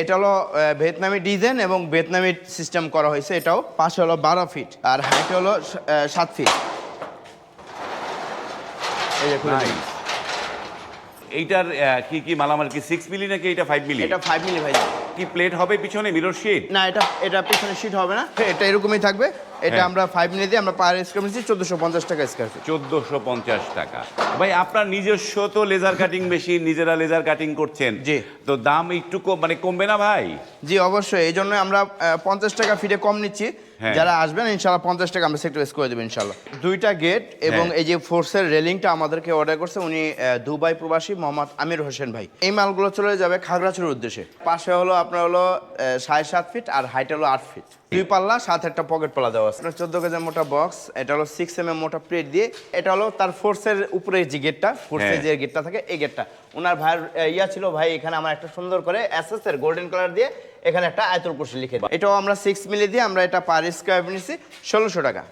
এটা হলো ভিয়েতনামি ডিজাইন এবং ভিয়েতনামি সিস্টেম করা হয়েছে। এটাও পাশে হলো বারো ফিট আর হাইট হলো সাত ফিট। এই যে. এইটার কি কি মালামাল কি সিক্স মিলি নাকি এটা ফাইভ মিলি এটা ফাইভ মিলি ভাই। কি প্লেট হবে পিছনে মিরর শিট না এটা এটা পিছনে শীট হবে না। এটা এরকমই থাকবে। এটা হ্যাঁ। আমরা ফাইভ মিলি দিয়ে আমরা পার স্কোয়ার নিচ্ছি চোদ্দোশো পঞ্চাশ টাকা স্কোয়ার ফিট চোদ্দোশো পঞ্চাশ টাকা। ভাই আপনার নিজস্ব তো লেজার কাটিং মেশিন নিজেরা লেজার কাটিং করছেন। জি। তো দাম একটু মানে কমবে না ভাই? জি অবশ্যই। এই জন্য আমরা পঞ্চাশ টাকা ফিটে কম নিচ্ছি। হ্যাঁ। যারা আসবেন ইনশাল্লাহ পঞ্চাশ টাকা আমরা সেক্টর করে দেবো ইনশাল্লাহ দুইটা গেট এবং হ্যাঁ। এই যে ফোর্সের রেলিংটা আমাদেরকে অর্ডার করছে উনি দুবাই প্রবাসী মোহাম্মদ আমির হোসেন ভাই। এই মালগুলো চলে যাবে খাগড়াছড়ির উদ্দেশ্যে। পাশে হলো আপনার হলো সাড়ে সাত ফিট আর হাইট হলো আট ফিট দুই পাল্লা সাত একটা পকেট পাল্লা দেওয়া আছে চোদ্দ কেজি মোটা বক্স এটা হলো সিক্স এম এম মোটা প্লেট দিয়ে এটা হলো তার ফোর্সের উপরে যে গেটটা ফোর্সের হ্যাঁ। যে গেটটা থাকে এই গেটটা ওনার ভাইয়ের ইয়া ছিল ভাই এখানে আমার একটা সুন্দর করে এসএস এর গোল্ডেন কালার দিয়ে এখানে একটা আয়তল কুশি লিখে। এটাও আমরা সিক্স মিলি দিয়ে আমরা এটা পার স্কোয়ার নিচ্ছি ষোলোশো টাকা